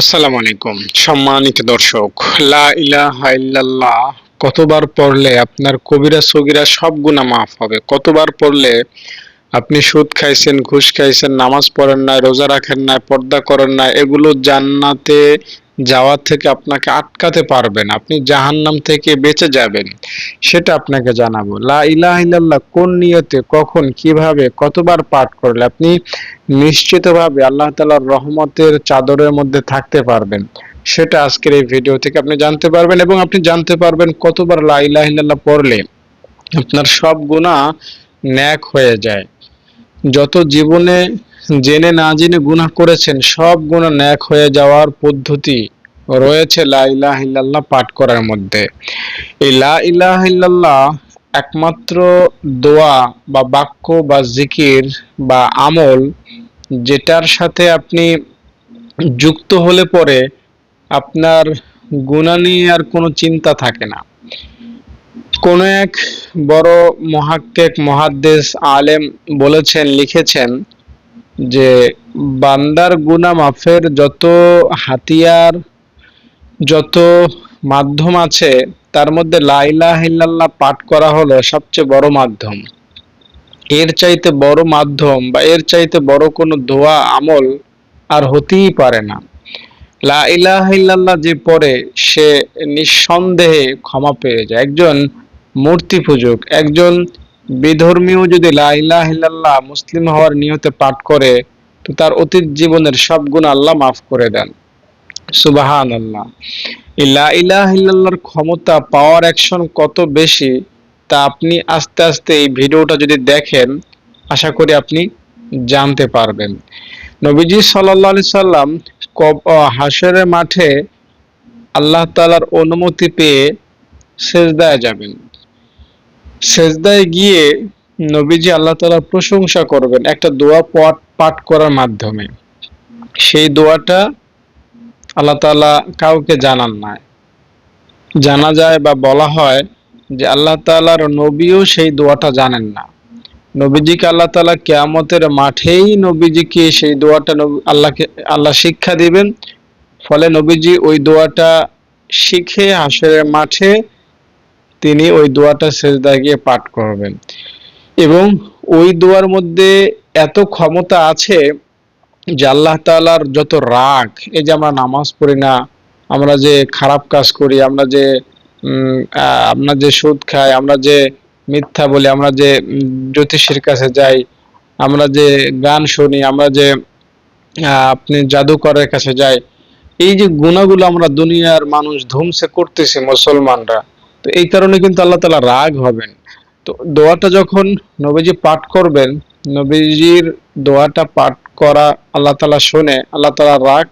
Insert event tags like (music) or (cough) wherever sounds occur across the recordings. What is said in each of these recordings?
আসসালামু আলাইকুম। সম্মানিত দর্শক, লা ইলাহা ইল্লাল্লাহ, কতবার পড়লে আপনার কবিরা সগিরা সব গুনাহ মাফ হবে? কতবার পড়লে আপনি সুদ খাইছেন, ঘুষ খাইছেন, নামাজ পড়েন না রোজা রাখেন না পর্দা করেন না এগুলো জান্নাতে যাওয়া থেকে আপনাকে আটকাতে পারবেন। আপনি জাহান্নাম থেকে বেঁচে যাবেন। সেটা আপনাকে জানাব। লা ইলাহা কোন নিয়তে, কখন, কীভাবে, কতবার পাঠ করলে আপনি নিশ্চিতভাবে আল্লাহ তাআলার রহমতের চাদরের মধ্যে থাকতে পারবেন? সেটা আজকের এই ভিডিও থেকে আপনি জানতে পারবেন এবং আপনি জানতে পারবেন কতবার লা ইলাহা পড়লে আপনার সব গুনাহ ন্যাক হয়ে যায়। যত জীবনে জেনে না জেনে গুনাহ করেছেন, সব গুনাহ ন্যাক হয়ে যাওয়ার পদ্ধতি রয়েছে লা পাঠ করার মধ্যে। এই লা একমাত্র দোয়া বা বাক্য বা জিকির বা আমল যেটার সাথে আপনি যুক্ত হলে পরে আপনার গুণা নিয়ে আর কোনো চিন্তা থাকে না। কোন এক বড় মহাক্কেক, মহাদ্দেশ, আলেম বলেছেন, লিখেছেন যে, বান্দার গুনাহ মাফের যত হাতিয়ার যত মাধ্যম আছে, তার মধ্যে লাইলা হিল্লাল্লাহ পাঠ করা হলো সবচেয়ে বড় মাধ্যম। এর চাইতে বড় মাধ্যম বা এর চাইতে বড় কোনো দোয়া, আমল আর হতেই পারে না। লা ইলাহা যে পড়ে, সে নিঃসন্দেহে ক্ষমা পেয়ে যায়। একজন মূর্তি পূজক, একজন বিধর্মীয় যদি লা ইলাহা ইল্লাল্লাহ মুসলিম হওয়ার নিয়তে পাঠ করে, তো তার অতীত জীবনের সব গুণ আল্লাহ মাফ করে দেন। সুবাহান আল্লাহ ইলাহা ক্ষমতা পাওয়ার অ্যাকশন কত বেশি, তা আপনি আস্তে আস্তে এই ভিডিওটা যদি দেখেন, আশা করি আপনি জানতে পারবেন। নবীজি আলাইহি সাল্লাম হাসরের মাঠে আল্লাহ তাআলার অনুমতি পেয়ে সেজদায় যাবেন। সেজদায় গিয়ে নবীজি আল্লাহ তাআলার প্রশংসা করবেন, একটা দোয়া পাঠ করার মাধ্যমে। সেই দোয়াটা আল্লাহ তাআলা কাউকে জানান না। জানা যায় বা বলা হয় যে আল্লাহ তাআলার নবীও সেই দোয়াটা জানেন না। নবীজিকে আল্লাহ তাআলা কেয়ামতের মাঠেই নবীজিকে সেই দোয়াটা আল্লাহকে আল্লাহ শিক্ষা দিবেন। ফলে নবীজি ওই দোয়াটা শিখে হাসরের মাঠে তিনি ওই দোয়াটা সেজদায় গিয়ে পাঠ করবেন। এবং ওই দোয়ার মধ্যে এত ক্ষমতা আছে যে আল্লাহ তাআলার যত রাগ, এই যে আমরা নামাজ পড়ি না, আমরা যে খারাপ কাজ করি, আমরা যে আমরা যে সুদ খাই, আমরা যে মিথ্যা বলি, আমরা যে জ্যোতিষীর কাছে যাই, আমরা যে গান শুনি, আমরা যে আপনি জাদুকরের কাছে যাই, এই যে গুণাগুলো আমরা দুনিয়ার মানুষ ধুমসে করতেছি মুসলমানরা, তো এই কারণে কিন্তু আল্লাহ তালা রাগ হবেন। তো দোয়াটা যখন নবীজি পাঠ করবেন নবীজির দোয়াটা পাঠ করা আল্লাহ তালা শুনে আল্লাহ তালা রাগ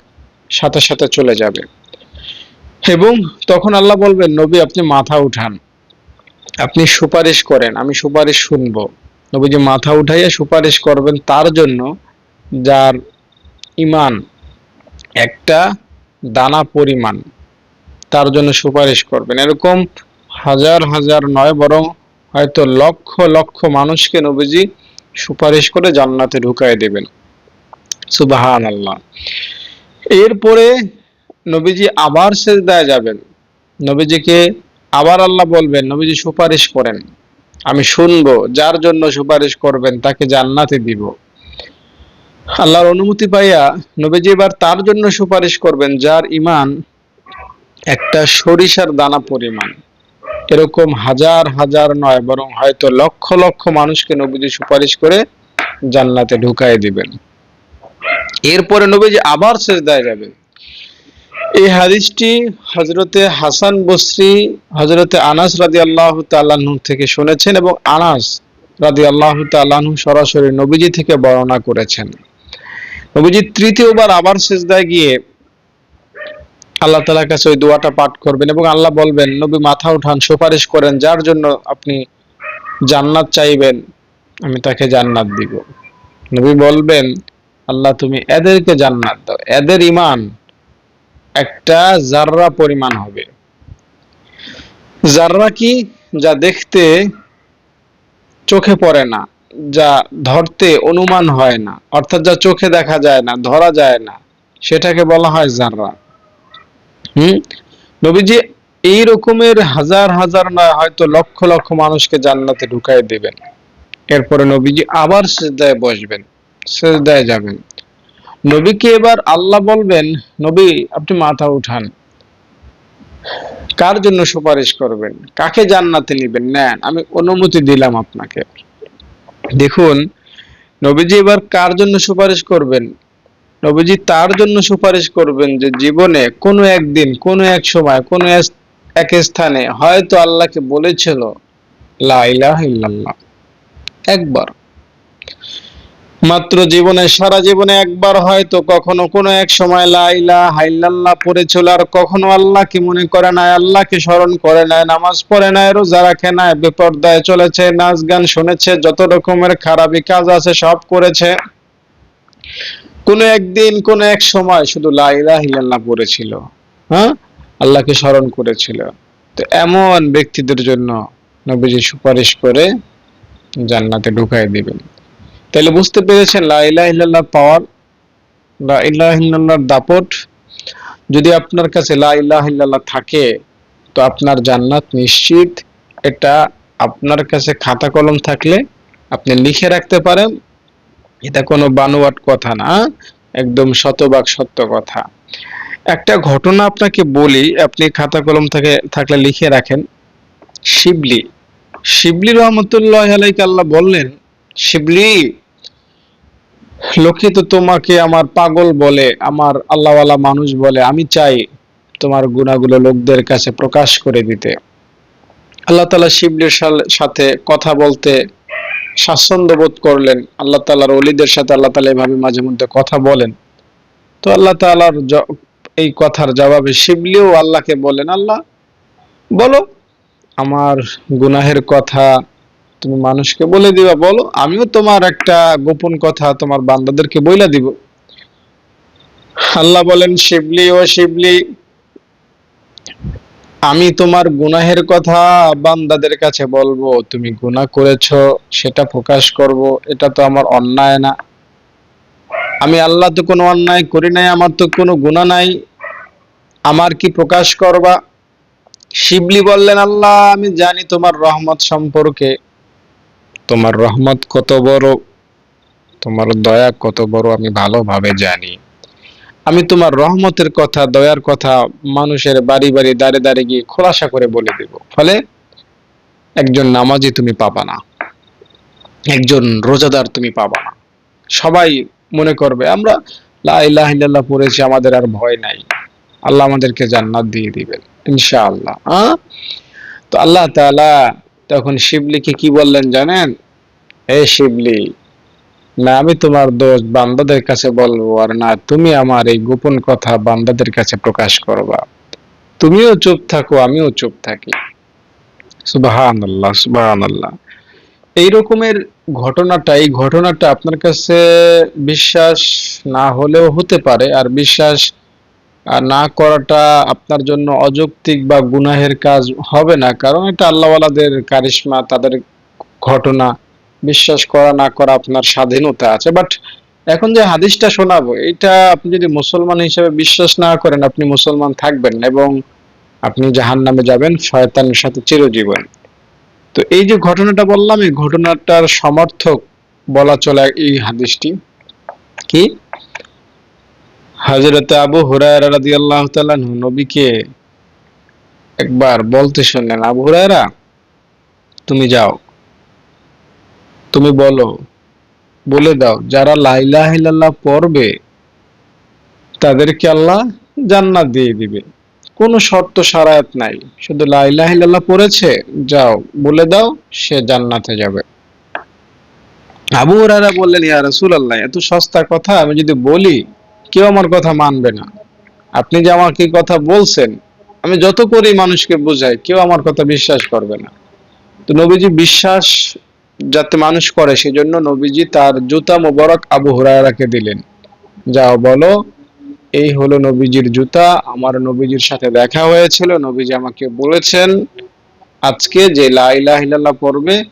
সাথে সাথে চলে যাবে। এবং তখন আল্লাহ বলবেন, নবী, আপনি মাথা উঠান। আপনি সুপারিশ করেন, আমি সুপারিশ শুনব। নবীজি মাথা উঠাইয়া সুপারিশ করবেন তার জন্য যার ইমান একটা দানা পরিমাণ, তার জন্য সুপারিশ করবেন। এরকম হাজার হাজার নয়, বরং হয়তো লক্ষ লক্ষ মানুষকে নবীজি সুপারিশ করে জান্নাতে ঢুকাই দেবেন। সুবাহান আল্লাহ এরপরে নবীজি আবার শেষ দেয়া যাবেন। নবীজিকে আবার আল্লাহ বলবেন, নবীজি সুপারিশ করেন। আমি শুনব, যার জন্য সুপারিশ করবেন তাকে জান্নাতে দিব। আল্লাহর অনুমতি পাইয়া নবীজি এবার তার জন্য সুপারিশ করবেন, যার ইমান একটা সরিষার দানা পরিমাণ। এরকম হাজার হাজার নয়, বরং হয়তো লক্ষ লক্ষ মানুষকে নবীজি সুপারিশ করে জান্নাতে ঢুকাই দিবেন। এরপরে নবীজি আবার শেষ দেয় যাবে। এই হাদিসটি হজরতে হাসান বসরি হজরতে আনাস রাদি আল্লাহ তাল্লাহ্ন থেকে শুনেছেন এবং আনাস রাদি আল্লাহ তাল্লাহ্ন সরাসরি নবীজি থেকে বর্ণনা করেছেন। নবীজি তৃতীয়বার আবার সেজদায় গিয়ে আল্লাহ তালার কাছে ওই দোয়াটা পাঠ করবেন এবং আল্লাহ বলবেন, নবী মাথা উঠান, সুপারিশ করেন, যার জন্য আপনি জান্নাত চাইবেন, আমি তাকে জান্নাত দিব। নবী বলবেন, আল্লাহ তুমি এদেরকে জান্নাত দাও, এদের ইমান একটা জাররা পরিমাণ হবে। জাররা কি? যা দেখতে চোখে পড়ে না, যা ধরতে অনুমান হয় না, অর্থাৎ যা চোখে দেখা যায় না, ধরা যায় না, সেটাকে বলা হয় জাররা নবীজি, এই রকমের হাজার হাজার না, হয়তো লক্ষ লক্ষ মানুষকে জান্নাতে ঢুকাই দেবেন। এরপরে নবীজি আবার সেজদায় বসবেন, সেজদায় যাবেন। নবীকে এবার আল্লাহ বলবেন, নবী, আপনি মাথা উঠান। কার জন্য সুপারিশ করবেন? কাকে জান্নাতে নিবেন? নেন, আমি অনুমতি দিলাম আপনাকে। দেখুন, নবীজি এবার কার জন্য সুপারিশ করবেন? নবীজি তার জন্য সুপারিশ করবেন যে জীবনে কোনো একদিন, কোনো এক সময়, কোনো এক স্থানে হয়তো আল্লাহকে বলেছিল একবার। মাত্র জীবনে, সারা জীবনে একবার হয়তো কখনো কোনো এক সময় লাইলা হাইল্লাল্লাহ পড়েছিল আর কখনো আল্লাহকে মনে করে নাই আল্লাহকে স্মরণ করে নাই, নামাজ পড়ে নাই, রোজা রাখে নাই, বিপর্দায় চলেছে, নাচ গান শুনেছে, যত রকমের খারাপি কাজ আছে সব করেছে। কোনো একদিন, কোনো এক সময় শুধু লাইলা হিল্লাল্লাহ পড়েছিল। হ্যাঁ? আল্লাহকে স্মরণ করেছিল। তো এমন ব্যক্তিদের জন্য নবীজি সুপারিশ করে জান্নাতে ঢুকাই দিবেন। তাহলে বুঝতে পেরেছেন লাইলা লাইলাহ পাওয়ার লাইলাহিল্লাহর দাপট। যদি আপনার কাছে লাইলাহিল্লাহ থাকে, তো আপনার জান্নাত নিশ্চিত। এটা আপনার কাছে খাতা কলম থাকলে আপনি লিখে রাখতে পারেন। এটা কোনো বানোয়াট কথা না একদম শতভাগ সত্য কথা। একটা ঘটনা আপনাকে বলি, আপনি খাতা কলম থেকে থাকলে লিখে রাখেন। শিবলি শিবলি রহমতুল্লাহ আলাইকে আল্লাহ বললেন, শিবলি, লোকে তো তোমাকে আমার পাগল বলে, আমার আল্লাহওয়ালা মানুষ বলে, আমি চাই তোমার গুণাগুলো লোকদের কাছে প্রকাশ করে দিতে। আল্লাহ তালা শিবলির সাথে কথা বলতে স্বাচ্ছন্দ্য বোধ করলেন। আল্লাহ তালার অলিদের সাথে আল্লাহ তালা এভাবে মাঝে মধ্যে কথা বলেন। তো আল্লাহ তালার এই কথার জবাবে শিবলিও আল্লাহকে বলেন আল্লাহ, বলো, আমার গুনাহের কথা তুমি মানুষকে বলে দিবা, বলো, আমিও তোমার একটা গোপন কথা তোমার বান্দাদেরকে বইলা দিব। আল্লাহ বলেন, শিবলি, ও শিবলি আমি তোমার গুনাহের কথা বান্দাদের কাছে বলব, তুমি গুনাহ করেছ, সেটা প্রকাশ করব, এটা তো আমার অন্যায় না। আমি আল্লাহ তো কোনো অন্যায় করি নাই, আমার তো কোনো গুনাহ নাই। আমার কি প্রকাশ করবা? শিবলি বললেন, আল্লাহ, আমি জানি তোমার রহমত সম্পর্কে। তোমার রহমত কত বড়, তোমার দয়া কত বড়, আমি ভালোভাবে জানি। আমি তোমার রহমতের কথা, দয়ার কথা মানুষের বাড়ি বাড়ি দাঁড়ে দাঁড়ে গিয়ে খোলাসা করে বলে দেব। ফলে একজন নামাজি তুমি পাবা না। একজন রোজাদার তুমি পাবা না। সবাই মনে করবে, আমরা লাহ পড়েছি, আমাদের আর ভয় নাই। আল্লাহ আমাদেরকে জান্নাত দিয়ে দিবেন। ইনশাআল্লাহ তো আল্লাহ তখন শিবলিকে কি বললেন জানেন? এ শিবলি না, আমি তোমার দোষ বান্দাদের কাছে বলব আর না, তুমি আমার এই গোপন কথা বান্দাদের কাছে প্রকাশ করবা। তুমিও চুপ থাকো, আমিও চুপ থাকি। সুবাহান আল্লাহ সুবাহান আল্লাহ এই রকমের ঘটনাটা, এই ঘটনাটা আপনার কাছে বিশ্বাস না হলেও হতে পারে আর বিশ্বাস না করাটা আপনার জন্য অযৌক্তিক বা গুনাহের কাজ হবে না, কারণ এটা আল্লাহওয়ালাদের কারিশমা, তাদের ঘটনা। বিশ্বাস করা, না করা আপনার স্বাধীনতা আছে। বাট এখন যে হাদিসটা শোনাবো, এটা আপনি যদি মুসলমান হিসেবে বিশ্বাস না করেন, আপনি মুসলমান থাকবেন এবং আপনি জাহান নামে যাবেন, শয়তানের সাথে চিরজীবন। তো এই যে ঘটনাটা বললাম, এই ঘটনাটার সমর্থক বলা চলে এই হাদিসটি। কি? হজরত আবু হুরায়রা রাদিয়াল্লাহু তাআলা নবীকে একবার বলতে শুনলেন, আবু হুরায়রা, তুমি যাও। তুমি বলো, বলে দাও, যারা লাইলাহ ইল্লাল্লাহ পড়বে, তাদেরকে আল্লাহ জান্নাত দিয়ে দিবে। কোনো শর্ত সারায়াত নাই। শুধু লাইলাহ ইল্লাল্লাহ পড়েছে, যাও, বলে দাও, সে জান্নাতে যাবে। আবু হুরায়রা বললেন, ইয়া রাসূলুল্লাহ, এত সস্তা কথা, আমি যদি বলি, কেউ আমার কথা মানবে না। আপনি যে আমাকে কথা বলছেন, আমি যত করি মানুষকে বোঝাই, কেউ আমার কথা বিশ্বাস করবে না। তো নবীজি বিশ্বাস যাতে মানুষ করে, সেজন্য নবীজি তার জুতা মোবারক আবু হুরায়রাকে দিলেন। যাও বলো, এই হলো নবীজির জুতা, আমার নবীজির সাথে দেখা হয়েছিল, নবীজি আমাকে বলেছেন, আজকে যে লাইলাহ পড়বে,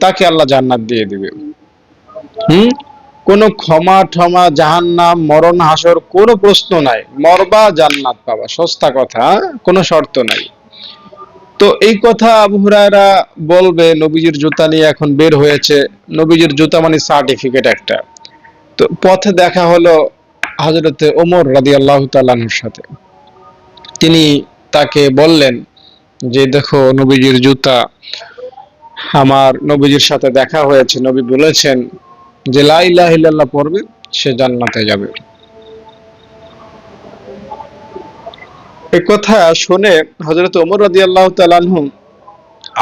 তাকে আল্লাহ জান্নাত দিয়ে দিবে। হুম? কোনো ক্ষমা ঠমা, জাহান্নাম, মরণ হাসর কোনো প্রশ্ন নাই। মরবা জান্নাত পাবা, সস্তা কথা? কোনো শর্ত নাই। তো এই কথা আবু হুরায়রা বলবে, নবীজির জুতা নিয়ে এখন বের হয়েছে। নবীজির জুতা মানে সার্টিফিকেট একটা। তো পথে দেখা হলো হজরতে ওমর রাদি আল্লাহ সাথে। তিনি তাকে বললেন যে, দেখো নবীজির জুতা আমার নবীজির সাথে দেখা হয়েছে। নবী বলেছেন যে লাইলাহ পড়বে, সে জান্নাতে যাবে। এ কথা শুনে হজরত ওমর রাদি আল্লাহ তালানহু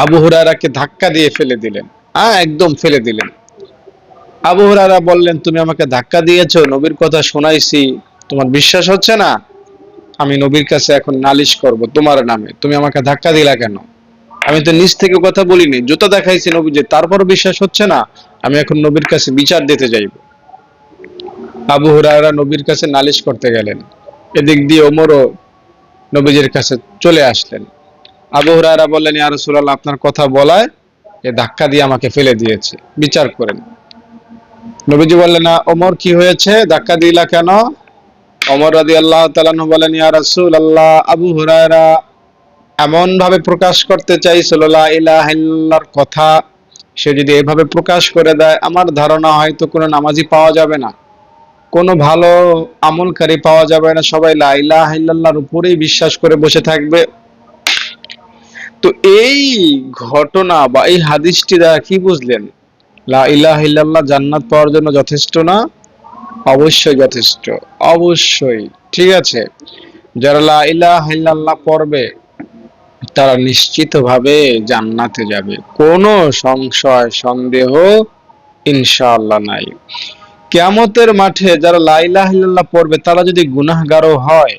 আবু হুরারাকে ধাক্কা দিয়ে ফেলে দিলেন। হ্যাঁ একদম ফেলে দিলেন। আবু হুরারা বললেন, তুমি আমাকে ধাক্কা দিয়েছ, নবীর কথা শোনাইছি। তোমার বিশ্বাস হচ্ছে না? আমি নবীর কাছে এখন নালিশ করব তোমার নামে। তুমি আমাকে ধাক্কা দিলা কেন? আমি তো নিজ থেকে কথা বলিনি, জুতা দেখাইছি নবী যে তারপর বিশ্বাস হচ্ছে না, আমি এখন নবীর কাছে বিচার দিতে যাইব। আবু হুরায়রা নবীর কাছে নালিশ করতে গেলেন। এদিক দিয়ে ওমরও নবীজির কাছে চলে আসলেন। আবু হুরায়রা বললেন, ইয়া রাসূলুল্লাহ, আপনার কথা বলায় এ ধাক্কা দিয়ে আমাকে ফেলে দিয়েছে। বিচার করেন। নবীজি বললেন, না, ওমর কি হয়েছে? ধাক্কা দিলা কেন? ওমর রাদিয়াল্লাহু তাআলা বলেন, ইয়া রাসূলুল্লাহ, আবু হুরায়রা এমন ভাবে প্রকাশ করতে চাইছিল, লা ইলাহা ইল্লাল্লাহর কথা। সে যদি এভাবে প্রকাশ করে দেয়, আমার ধারণা হয়তো কোনো নামাজি পাওয়া যাবে না। কোনো ভালো আমলকারী পাওয়া যাবে না। সবাই লা ইলাহা উপরেই বিশ্বাস করে বসে থাকবে। তো এই ঘটনা বা এই হাদিসটি দ্বারা কি বুঝলেন? লা ইলাহা জান্নাত পাওয়ার জন্য যথেষ্ট না? অবশ্যই যথেষ্ট। অবশ্যই। ঠিক আছে। যারা লা ইলাহা পড়বে, তারা নিশ্চিতভাবে জান্নাতে যাবে। কোনো সংশয়, সন্দেহ ইনশাআল্লাহ নাই। কিয়ামতের মাঠে যারা লাইলাহ পড়বে, তারা যদি গুনাহগারও হয়,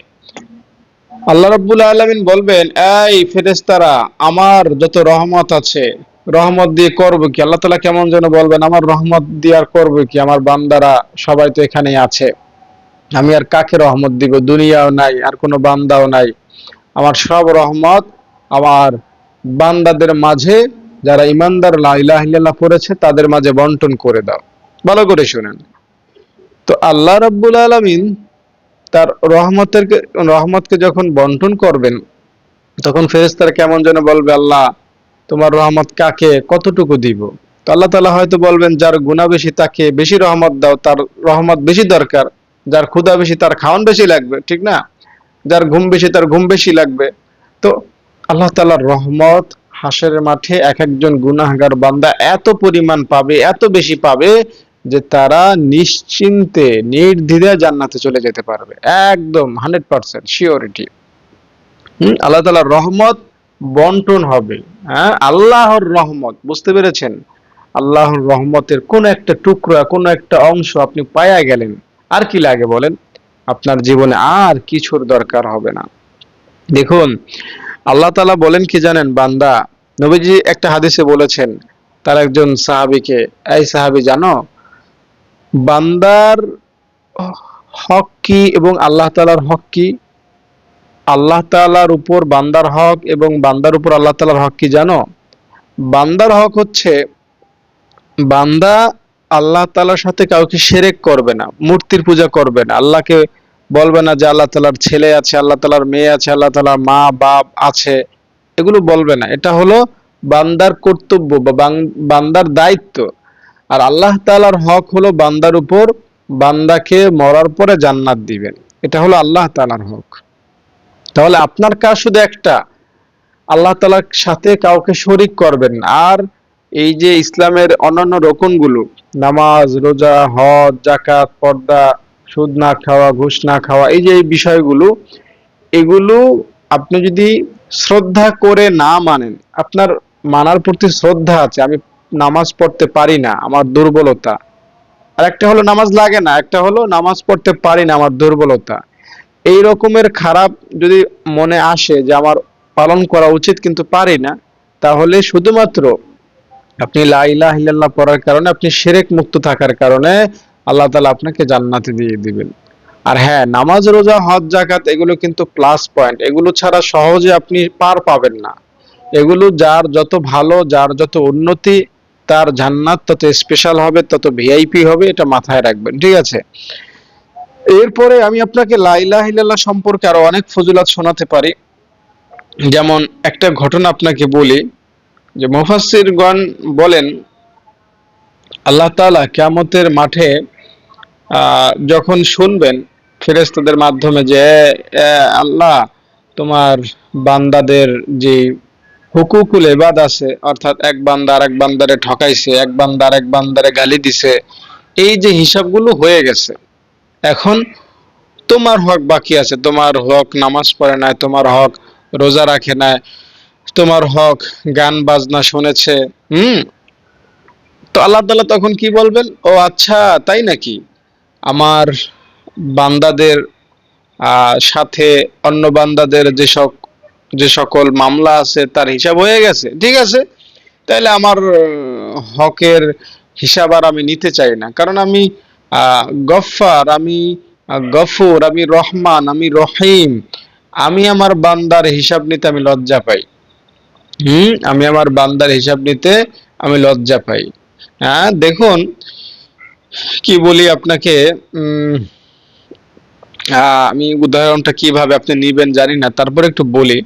আল্লাহ রাব্বুল আলামিন বলবেন, এই ফেরেশতারা, আমার যত রহমত আছে, রহমত দিয়ে করব কি? আল্লাহ তাআলা কেমন যেন বলবেন, আমার রহমত দিয়ে আর করব কি? আমার বান্দারা সবাই তো এখানেই আছে। আমি আর কাকে রহমত দিব? দুনিয়াও নাই, আর কোনো বান্দাও নাই। আমার সব রহমত আমার বান্দাদের মাঝে, যারা ইমানদার লা ইলাহা ইল্লাল্লাহ পড়েছে, তাদের মাঝে বন্টন করে দাও। ভালো করে শুনেন। তো আল্লাহ রাব্বুল আলামিন তার রহমতের রহমতকে যখন বন্টন করবেন, তখন ফেরেশতারা কেমন যেন বলবে, আল্লাহ, তোমার রহমত কাকে? কতটুকু দিব? তো আল্লাহ তালা হয়তো বলবেন, যার গুনাহ বেশি তাকে বেশি রহমত দাও, তার রহমত বেশি দরকার, যার ক্ষুধা বেশি তার খাওয়ান বেশি লাগবে। ঠিক না? যার ঘুম বেশি তার ঘুম বেশি লাগবে। তো আল্লাহ তাআলার রহমত হাসরের মাঠে এক একজন গুনাহগার বান্দা এত পরিমাণ পাবে, এত বেশি পাবে যে তারা নিশ্চিন্তে, নির্দ্বিধায় জান্নাতে চলে যেতে পারবে। একদম হান্ড্রেড পার্সেন্ট শিওরিটি আল্লাহ তালার রহমত বন্টন হবে। হ্যাঁ আল্লাহর রহমত, বুঝতে পেরেছেন? আল্লাহর রহমতের কোন একটা টুকরা, কোন একটা অংশ আপনি পায়া গেলেন। আর কি লাগে বলেন? আপনার জীবনে আর কিছুর দরকার হবে না। দেখুন, আল্লাহ তালা বলেন কি জানেন, বান্দা? নবীজি একটা হাদিসে বলেছেন, তার একজন সাহাবিকে, এই সাহাবি জানো বান্দার হক কি এবং আল্লাহ তালার হক কি? আল্লাহ তালার উপর বান্দার হক এবং বান্দার উপর আল্লাহ তালার হক কি জানো? বান্দার হক হচ্ছে বান্দা আল্লাহ তালার সাথে কাউকে সেরেক করবে না, মূর্তির পূজা করবে না, আল্লাহকে বলবে না যে আল্লাহ তালার ছেলে আছে, আল্লাহ তালার মেয়ে আছে, আল্লাহ তালার মা, বাপ আছে, এগুলো বলবে না। এটা হলো বান্দার কর্তব্য বা, বান্দার দায়িত্ব। আর আল্লাহ তালার হক হলো বান্দার উপর, বান্দাকে মরার পরে জান্নাত দিবেন। এটা হলো আল্লাহ তালার হক। তাহলে আপনার কাজ শুধু একটা, আল্লাহ তালার সাথে কাউকে শরিক করবেন আর এই যে ইসলামের অন্যান্য রকমগুলো নামাজ, রোজা, হজ জাকাত পর্দা, সুদ না খাওয়া, ঘুষ না খাওয়া, এই যে এই বিষয়গুলো, এগুলো আপনি যদি শ্রদ্ধা করে না মানেন, আপনার মানার প্রতি শ্রদ্ধা আছে, আমি নামাজ পড়তে পারি না, আমার দুর্বলতা। আর একটা হলো নামাজ লাগে না, একটা হলো নামাজ পড়তে পারি না, আমার দুর্বলতা। এই রকমের খারাপ যদি মনে আসে যে আমার পালন করা উচিত কিন্তু পারি না, তাহলে শুধুমাত্র আপনি লাইলা হিল্লাহ পড়ার কারণে, আপনি সেরেক মুক্ত থাকার কারণে আল্লাহ তালা আপনাকে জান্নাতে দিয়ে দিবেন। আর হ্যাঁ নামাজ, রোজা, হজ জাকাত এগুলো কিন্তু প্লাস পয়েন্ট এগুলো ছাড়া সহজে আপনি পার পাবেন না। এগুলো যার যত ভালো, যার যত উন্নতি তার জান্নাত তত স্পেশাল হবে, তত ভিআইপি হবে, এটা মাথায় রাখবেন, ঠিক আছে? এরপরে আমি আপনাকে লাইলাহ ইল্লাল্লাহ সম্পর্কে আরও অনেক ফজিলত শোনাতে পারি। যেমন একটা ঘটনা আপনাকে বলি, যে মুফাসসিরগণ বলেন, আল্লাহ তাআলা কিয়ামতের মাঠে যখন শুনবেন ফেরেশতাদের মাধ্যমে যে আল্লাহ, তোমার বান্দাদের যে হুকুকুল এবাদ আছে, অর্থাৎ এক বান্দা আর এক বান্দারে ঠকাইছে, এক বান্দা আর এক বান্দারে গালি দিছে, এই যে হিসাবগুলো হয়ে গেছে। এখন তোমার হক বাকি আছে, তোমার হক নামাজ পড়ে নাই, তোমার হক রোজা রাখে নাই, তোমার হক গান বাজনা শুনেছে, হুম? তো আল্লাহ তাআলা তখন কি বলবেন? ও আচ্ছা তাই নাকি? আমার বান্দাদের সাথে অন্য বান্দাদের যে সব যে সকল মামলা আছে তার হিসাব হয়ে গেছে ঠিক আছে? তাহলে আমার হকের হিসাব আর আমি নিতে চাই না। কারণ আমি আহ, গফফার আমি গফুর আমি রহমান আমি রহিম আমি আমার বান্দার হিসাব নিতে আমি লজ্জা পাই। হুম? আমি আমার বান্দার হিসাব নিতে আমি লজ্জা পাই। হ্যাঁ দেখুন কি বলি আপনাকে আমি উদাহরণটা কীভাবে আপনি নিবেন জানি না তারপর একটু বলি।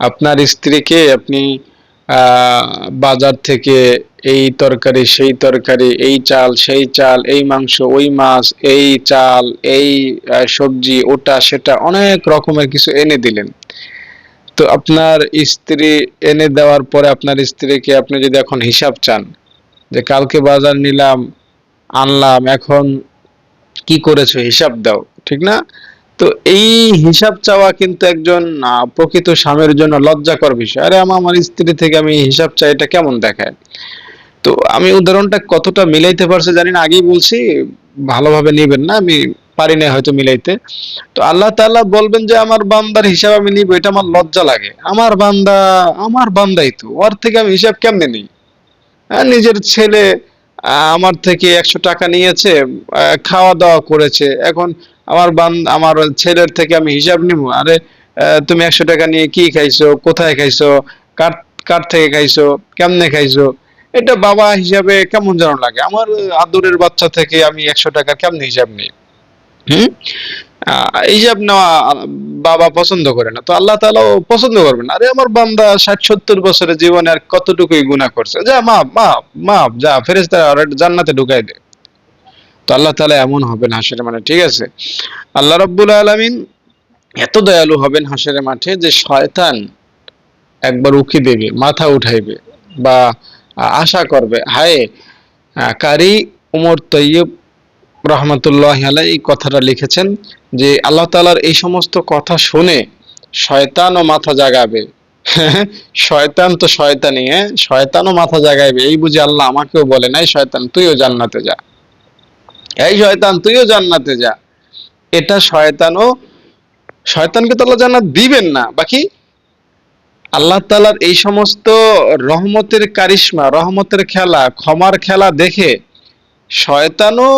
আপনার স্ত্রীকে আপনি বাজার থেকে এই তরকারি, সেই তরকারি, এই চাল, সেই চাল, এই মাংস, ওই মাছ, এই চাল, এই সবজি, ওটা, সেটা অনেক রকমের কিছু এনে দিলেন। তো আপনার স্ত্রী এনে দেওয়ার পরে আপনার স্ত্রীকে আপনি যদি এখন হিসাব চান যে কালকে বাজার নিলাম, আনলাম, এখন কি করেছ হিসাব দাও, ঠিক না? তো এই হিসাব চাওয়া কিন্তু একজন প্রকৃত স্বামীর জন্য লজ্জাকর বিষয়। আরে আমার স্ত্রী থেকে আমি হিসাব চাই এটা কেমন দেখায়? তো আমি উদাহরণটা কতটা মিলাইতে পারছি জানি না আগেই বলছি ভালোভাবে নিবেন না আমি পারি না হয়তো মিলাইতে। তো আল্লাহ তাআলা বলবেন যে আমার বান্দার হিসাব আমি নিব এটা আমার লজ্জা লাগে। আমার বান্দা আমার বান্দাই তো ওর থেকে আমি হিসাব কেমনে নিই? হ্যাঁ, নিজের ছেলে আমার থেকে একশো টাকা নিয়েছে খাওয়া দাওয়া করেছে এখন আমার বান, আমার ছেলের থেকে আমি হিসাব নিব। আরে তুমি একশো টাকা নিয়ে কি খাইছো? কোথায় খাইছো? কার কার থেকে খাইছো? কেমনে খাইছো? এটা বাবা হিসাবে কেমন যেন লাগে। আমার আদরের বাচ্চা থেকে আমি একশো টাকা কেমনে হিসাব নিই? হুম? হিসাব নেওয়া বাবা পছন্দ করে না। তো আল্লাহ তাআলাও পছন্দ করবেন আরে, আমার বান্দা ষাট, সত্তর বছরের জীবনে আর কতটুকুই গুনাহ করছে? যা মাপ মাপ মাপ যা ফেরেশতা আর জান্নাতে ঢুকাই দে। তো আল্লাহ তাআলা এমন হবেন হাসির মানে ঠিক আছে? আল্লাহ রাব্বুল আলামিন এত দয়ালু হবেন হাসির মাঠে যে শয়তান একবার উকি দেবে, মাথা উঠাইবে বা আশা করবে, হায়, কারি উমর তৈয়ব রহমতুল্লাহ আলাই এই কথাটা লিখেছেন যে আল্লাহ তাআলার এই সমস্ত কথা শুনে শয়তানও মাথা জাগাবে। (laughs) শয়তান তো শয়তানি হ্যাঁ? শয়তানও মাথা জাগাইবে। এই বুঝে আল্লাহ আমাকেও বলে নাই, শয়তান, তুইও জান্নাতে যা। এই শয়তান, তুইও জান্নাতে যা। এটা শয়তানও শয়তানকে তো আল্লাহ জান্নাত দিবেন না। বাকি? আল্লাহ তালার এই সমস্ত রহমতের কারিশমা, রহমতের খেলা, ক্ষমার খেলা দেখে শয়তানও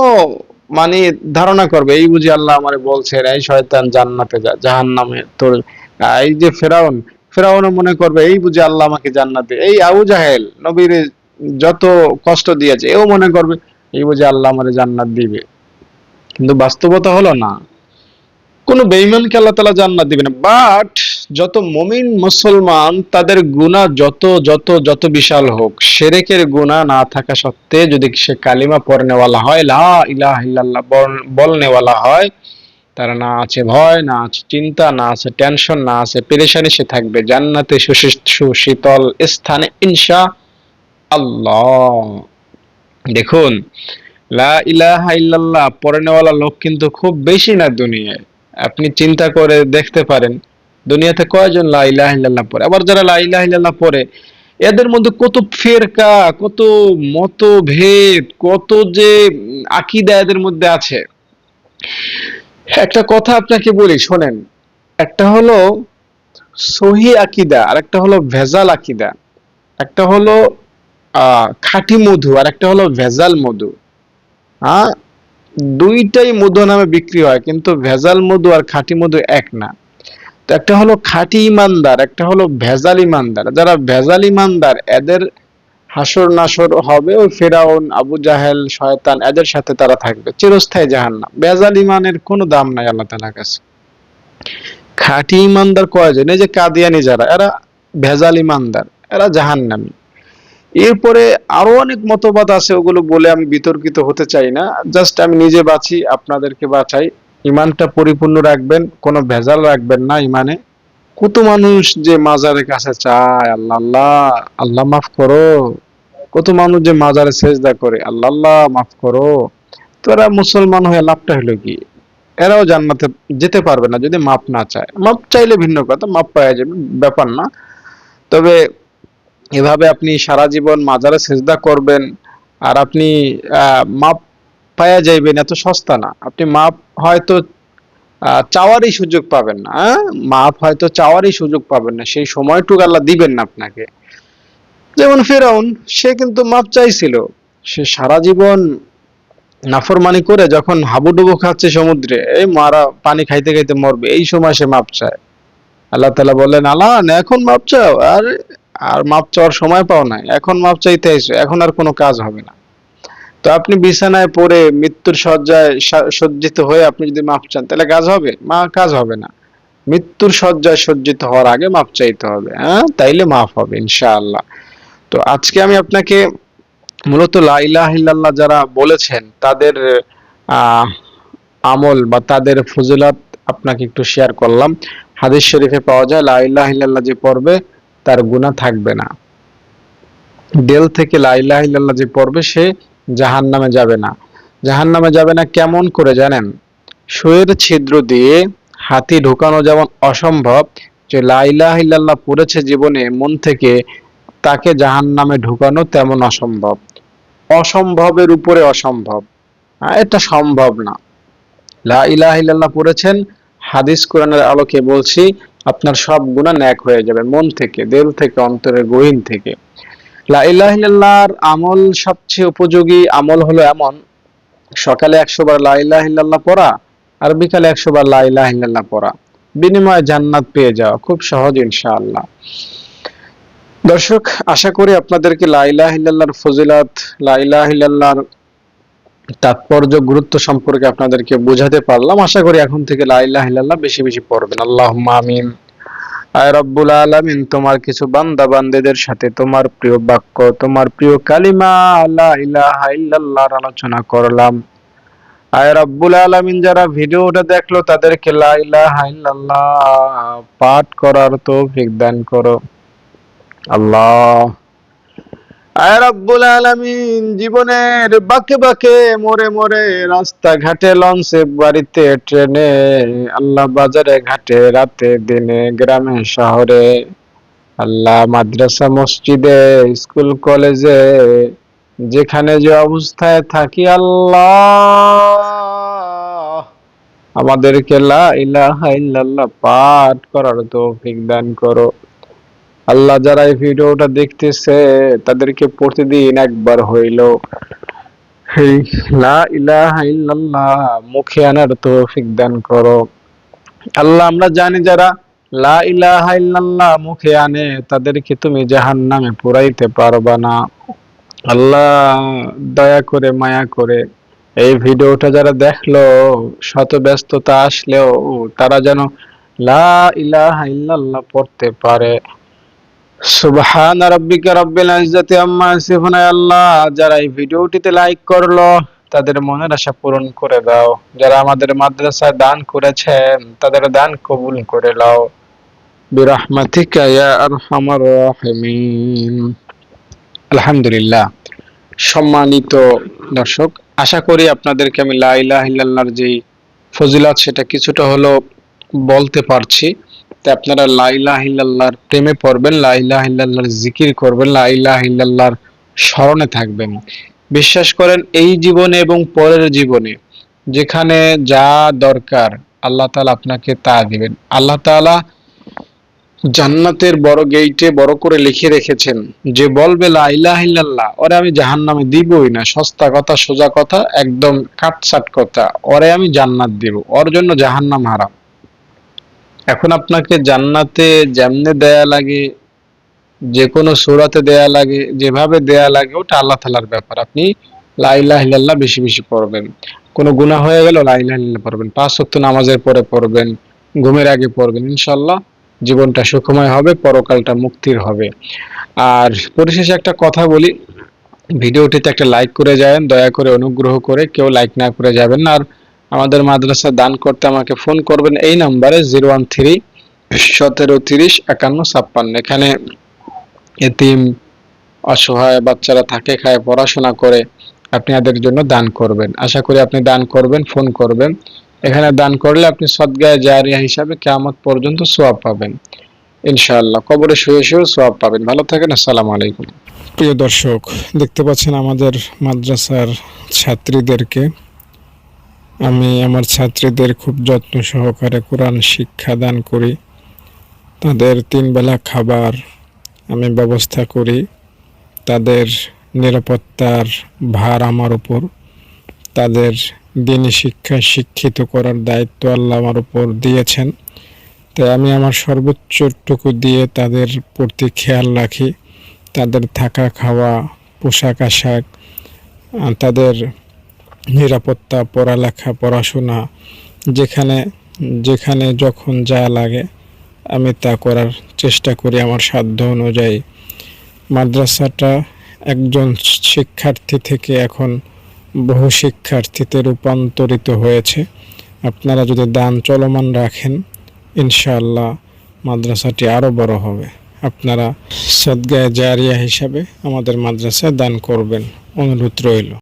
মানে ধারণা করবে, এই বুঝি আল্লাহ আমারে বলছেন এই শয়তান জান্নাতে যা, জাহান্নামে তোর এই যে ফেরাউন, ফেরাউনও মনে করবে, এই বুঝি আল্লাহ আমাকে জান্নাতে এই আবু জাহেল, নবীর যত কষ্ট দিয়েছে, এও মনে করবে এই বুঝি আল্লাহ আমারে জান্নাত দিবে। কিন্তু বাস্তবতা হলো না। কোনো বেঈমানকে আল্লাহ তালা জান্নাত দিবে না। বাট যত মমিন, মুসলমান, তাদের গুনাহ যত যত যত বিশাল হোক শিরকের গুনাহ না থাকা সত্ত্বে যদি সে কালিমা পড়নেওয়ালা হয়, লা ইলাহা ইল্লাল্লাহ বল- বলনেওয়ালা হয়, তার না আছে ভয়, না আছে চিন্তা, না আছে টেনশন, না আছে পেরেশানি, সে থাকবে জান্নাতে সুশি- সুশীতল স্থানে ইনশা আল্লাহ। দেখুন, লা ইল্লাল্লাহ পড়নেওয়ালা লোক কিন্তু খুব বেশি না দুনিয়ায়। আপনি চিন্তা করে দেখতে পারেন, দুনিয়াতে কয়জন লা ইল্লাল্লাহ পড়ে? আবার যারা লা ইল্লাল্লাহ পড়ে, এদের মধ্যে কত ফেরকা, কত মতভেদ, কত যে আকীদা এদের মধ্যে আছে। একটা কথা আপনাকে বলি, শোনেন, একটা হলো সহি আকিদা আর একটা হলো ভেজাল আকিদা, একটা হলো খাঁটি মধু আর একটা হলো ভেজাল মধু। হ্যাঁ দুইটাই মধু নামে বিক্রি হয়, কিন্তু ভেজাল মধু আর খাঁটি মধু এক না। তো একটা হলো খাঁটি ইমানদার, একটা হলো ভেজাল ইমানদার। যারা ভেজাল ইমানদার, এদের হাসর নাসর হবে ওই ফেরাউন, আবু জাহেল, শয়তান, এদের সাথে তারা থাকবে, চিরস্থায়ী জাহান্নাম। ভেজাল ইমানের কোনো দাম নাই আল্লাহ তাআলার কাছে। খাঁটি ইমানদার কয়জন? এই যে কাদিয়ানি যারা, এরা ভেজাল ইমানদার, এরা জাহান্নামী। এরপরে আরও অনেক মতবাদ আছে, ওগুলো বলে আমি বিতর্কিত হতে চাই না। জাস্ট আমি নিজে বাঁচি, আপনাদেরকে বাঁচাই। ইমানটা পরিপূর্ণ রাখবেন, কোনো ভেজাল রাখবেন না ইমানে। কত মানুষ যে মাজারের কাছে চায়, আল্লাহ আল্লাহ আল্লাহ মাফ করো। কত মানুষ যে মাজারে সেজদা করে, আল্লাহ আল্লাহ মাফ করো। তো এরা মুসলমান হয়ে লাভটা হলো কি? এরাও জান্নাতে যেতে পারবে না যদি মাপ না চায়। মাপ চাইলে ভিন্ন কথা, মাপ পাওয়া যাবে, ব্যাপার না। তবে এভাবে আপনি সারা জীবন মাজারে সেজদা করবেন আর আপনি মাপ পাওয়া যাইবেন এত সস্তা না। আপনি মাপ হয়তো চাওয়ারই সুযোগ পাবেন না হ্যাঁ? মাপ হয়তো চাওয়ারই সুযোগ পাবেন না, সেই সময়টুকু আল্লাহ দিবেন না আপনাকে। যেমন ফেরাউন, সে কিন্তু মাপ চাইছিল। সে সারা জীবন নাফরমানি করে যখন হাবুডুবু খাচ্ছে সমুদ্রে, এই মারা পানি খাইতে খাইতে মরবে, এই সময় সে মাপ চায়। আল্লাহ তালা বললেন, আল্লাহ, এখন মাপ চাও? আর আর মাপ চাওয়ার সময় পাও নাই। এখন মাপ চাইতে আইসো এখন আর কোনো কাজ হবে না। তো আপনি বিছানায় পড়ে মৃত্যুর শয্যায় সজ্জিত হয়ে আপনি যদি মাপ চান, তাহলে কাজ হবে? মা, কাজ হবে না। মৃত্যুর শয্যায় সজ্জিত হওয়ার আগে মাপ চাইতে হবে হ্যাঁ? তাইলে মাফ হবে, ইনশাআল্লাহ। তো আজকে আমি আপনাকে মূলত লা ইলাহা ইল্লাল্লাহ যারা বলেছেন, তাদের আমল বা তাদের ফজিলত আপনাকে একটু শেয়ার করলাম। হাদিস শরীফে পাওয়া যায়, লা ইলাহা ইল্লাল্লাহ যে পড়বে তার গুনাহ থাকবে না। দেল থেকে লা ইলাহা ইল্লাল্লাহ যে পড়বে, সে জাহান্নামে যাবে না। জাহান্নামে যাবে না কেমন করে জানেন? সুয়ের ছিদ্র দিয়ে হাতি ঢোকানো যেমন অসম্ভব, যে লা ইলাহা ইল্লাল্লাহ পড়েছে জীবনে, মন থেকে তাকে জাহান্নামে ঢুকানো তেমন অসম্ভব। অসম্ভবের উপরে অসম্ভব। এটা সম্ভব না। লা ইলাহা ইল্লাল্লাহ পড়েছেন, হাদিস কোরআনের আলোকে বলছি আপনার সব গুনাহ ন্যাক হয়ে যাবে, মন থেকে দিল থেকে, অন্তরের গহীন থেকে। লা ইলাহা ইল্লাল্লাহর আমল সবচেয়ে উপযোগী আমল হলো এমন, সকালে একশো বার লা ইলাহা ইল্লাল্লাহ পড়া আর বিকালে একশো বার লা ইলাহা ইল্লাল্লাহ পড়া। বিনিময়ে জান্নাত পেয়ে যাওয়া, খুব সহজ ইনশাআল্লাহ। দর্শক, আশা করি আপনাদেরকে লা ইলাহা ইল্লাল্লাহর ফজিলত, লা ইলাহা ইল্লাল্লাহর তাৎপর্য, গুরুত্ব সম্পর্কে আপনাদেরকে বোঝাতে পারলাম। আশা করি এখন থেকে লা ইলাহা ইল্লাল্লাহ বেশি বেশি পড়বেন। আল্লাহ আমিন। আয় রব্বুল আলামিন, তোমার কিছু বান্দা বান্দেদের সাথে তোমার প্রিয় বাক্য, তোমার প্রিয় কালিমা লা ইলাহা আলোচনা করলাম। আয় রব্বুল আলামিন, যারা ভিডিওটা দেখল, তাদেরকে লা পাঠ করার তৌফিক দান করো। আল্লাহ। রব্বুল আলামিন, জীবনের বাকে বাকে মোড়ে মোড়ে রাস্তাঘাটে লঞ্চে বাড়িতে ট্রেনে আল্লাহ বাজারে ঘাটে রাতে দিনে গ্রামে শহরে, আল্লাহ মাদ্রাসা, মসজিদে, স্কুল, কলেজে, যেখানে যে অবস্থায় থাকি, আল্লাহ আমাদেরকে লা ইলাহা ইল্লাল্লাহ পাঠ করার তৌফিক দান করো। আল্লাহ যারা এই ভিডিওটা দেখতেছে, তাদেরকে প্রতিদিন একবার হইল। মুখে আনার তৌফিক দান করো। আল্লাহ, আমরা জানি যারা লা ইলাহা ইল্লাল্লাহ মুখে আনে, তাদেরকে তুমি জাহান্নামে পুরাইতে পারবা না। আল্লাহ, দয়া করে, মায়া করে এই ভিডিওটা যারা দেখল শত ব্যস্ততা আসলেও তারা যেন লা ইলাহা ইল্লাল্লাহ পড়তে পারে। সুবহান রাব্বিকা রাব্বিল ইজ্জাতি আম্মা ইয়াসিফুন আল্লাহ। যারা এই ভিডিওটিতে লাইক করল, তাদের মনের আশা পূরণ করে দাও। যারা আমাদের মাদ্রাসায় দান করেছেন, তাদের দান কবুল করে নাও। বিরহমাতিকা ইয়া আরহামার রাহিমিন। আলহামদুলিল্লাহ। সম্মানিত দর্শক, আশা করি আপনাদেরকে আমি লা ইলাহা ইল্লাল্লাহর যেই ফজিলত, সেটা কিছুটা হলো বলতে পারছি। আপনারা লা ইলাহা ইল্লাল্লাহর প্রেমে পড়বেন, লা ইলাহা ইল্লাল্লাহর জিকির করবেন, লা ইলাহা ইল্লাল্লাহর স্মরণে থাকবেন। বিশ্বাস করেন, এই জীবনে এবং পরের জীবনে যেখানে যা দরকার আল্লাহ তাআলা আপনাকে তা দিবেন। আল্লাহ তাআলা জান্নাতের বড় গেইটে বড় করে লিখে রেখেছেন যে, বলবে লা ইলাহা ইল্লাল্লাহ, ওরে আমি জাহান্নামে দিবই না, সস্তা কথা, সোজা কথা, একদম কাটসাট কথা, ওরে আমি জান্নাত দিব, ওর জন্য জাহান্নাম হারাম। এখন আপনাকে জান্নাতে যেমনে দেয়া লাগে যে কোনো সুরাতে দেয়া লাগে, যেভাবে দেয়া লাগে, ওটা আল্লাহ তালার ব্যাপার। আপনি লাইলাহ ইল্লাল্লাহ বেশি বেশি পড়বেন। কোনো গুনাহ হয়ে গেল লাইলাহ ইল্লাল্লাহ পড়বেন। পাঁচ ওয়াক্ত নামাজের পরে পড়বেন, ঘুমের আগে পড়বেন ইনশাল্লাহ জীবনটা সুখময় হবে, পরকালটা মুক্তির হবে। আর পরিশেষে একটা কথা বলি, ভিডিওটিতে একটা লাইক করে যাবেন, দয়া করে অনুগ্রহ করে কেউ লাইক না করে যাবেন। আর আমাদের মাদ্রাসা দান করতে আমাকে ফোন করবেন। এই নাম্বারে জিরো ওয়ান থ্রি সতেরো তিরিশ একান্ন ছাপ্পান্ন। এখানে এতিম, অসহায় বাচ্চারা থাকে, খায়, পড়াশোনা করে আপনি এদের জন্য দান করবেন। আশা করি আপনি দান করবেন ফোন করবেন। এখানে দান করলে আপনি সদগায় জারিয়া হিসাবে কেয়ামত পর্যন্ত সোয়াব পাবেন। ইনশাআল্লাহ, কবরে শুয়ে শুয়ে সোয়াব পাবেন। ভালো থাকেন, আসসালামু আলাইকুম। প্রিয় দর্শক, দেখতে পাচ্ছেন আমাদের মাদ্রাসার ছাত্রীদেরকে আমি আমার ছাত্রীদের খুব যত্ন সহকারে কোরআন শিক্ষা দান করি। তাদের তিন বেলা খাবার আমি ব্যবস্থা করি। তাদের নিরাপত্তার ভার আমার উপর। তাদের দিনী শিক্ষা শিক্ষিত করার দায়িত্ব আল্লাহ আমার উপর দিয়েছেন। তাই আমি আমার সর্বোচ্চটুকু দিয়ে তাদের প্রতি খেয়াল রাখি। তাদের থাকা খাওয়া, পোশাক আশাক তাদের নিরাপত্তা, পড়ালেখা, পড়াশোনা, যেখানে যেখানে যখন যা লাগে, আমি তা করার চেষ্টা করি আমার সাধ্য অনুযায়ী। মাদ্রাসাটা একজন শিক্ষার্থী থেকে এখন বহু শিক্ষার্থীতে রূপান্তরিত হয়েছে। আপনারা যদি দান চলমান রাখেন, ইনশাআল্লাহ মাদ্রাসাটি আরও বড় হবে। আপনারা সদগায় জারিয়া হিসাবে আমাদের মাদ্রাসায় দান করবেন। অনুরোধ রইল।